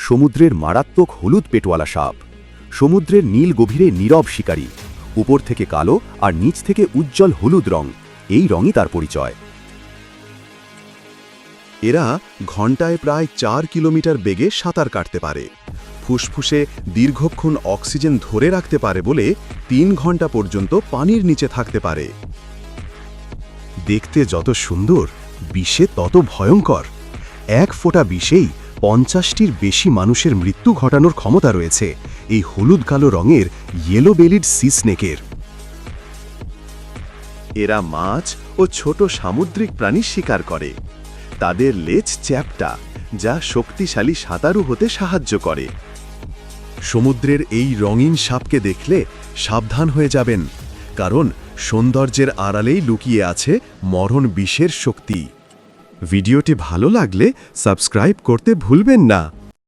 সমুদ্রের মারাত্মক হলুদ পেটওয়ালা সাপ। সমুদ্রের নীল গভীরে নীরব শিকারী। উপর থেকে কালো আর নিচ থেকে উজ্জ্বল হলুদ রং। এই রঙই তার পরিচয়। এরা ঘন্টায় প্রায় চার কিলোমিটার বেগে সাঁতার কাটতে পারে। ফুসফুসে দীর্ঘক্ষণ অক্সিজেন ধরে রাখতে পারে বলে তিন ঘণ্টা পর্যন্ত পানির নিচে থাকতে পারে। দেখতে যত সুন্দর, বিষে তত ভয়ঙ্কর। এক ফোঁটা বিষেই পঞ্চাশটির বেশি মানুষের মৃত্যু ঘটানোর ক্ষমতা রয়েছে। এই হলুদ কালো রঙের ইয়েলো বেলিড সি স্নেকের এরা মাছ ও ছোট সামুদ্রিক প্রাণী শিকার করে। তাদের লেজ চ্যাপটা, যা শক্তিশালী সাঁতারু হতে সাহায্য করে। সমুদ্রের এই রঙিন সাপকে দেখলে সাবধান হয়ে যাবেন, কারণ সৌন্দর্যের আড়ালেই লুকিয়ে আছে মরণ বিষের শক্তি। ভিডিওটি ভালো লাগলে সাবস্ক্রাইব করতে ভুলবেন না।